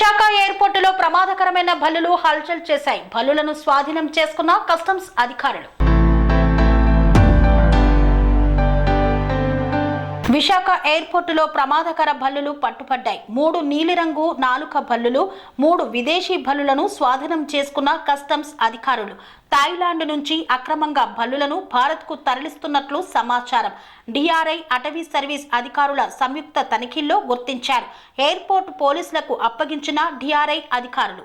విశాఖ ఎయిర్పోర్టులో ప్రమాదకరమైన భల్లులు హల్చల్ చేశాయి. బల్లులను స్వాధీనం చేసుకున్న కస్టమ్స్ అధికారులు. విశాఖ ఎయిర్పోర్టులో ప్రమాదకర బల్లులు పట్టుపడ్డాయి. మూడు నీలిరంగు నాలుక బల్లులు మూడు విదేశీ బల్లులను స్వాధీనం చేసుకున్న కస్టమ్స్ అధికారులు. థాయిలాండ్ నుంచి అక్రమంగా బల్లులను భారత్కు తరలిస్తున్నట్లు సమాచారం. డిఆర్ఐ అటవీ సర్వీస్ అధికారుల సంయుక్త తనిఖీల్లో గుర్తించారు. ఎయిర్పోర్ట్ పోలీసులకు అప్పగించిన డిఆర్ఐ అధికారులు.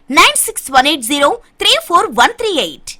Nine six one eight zero three four one three eight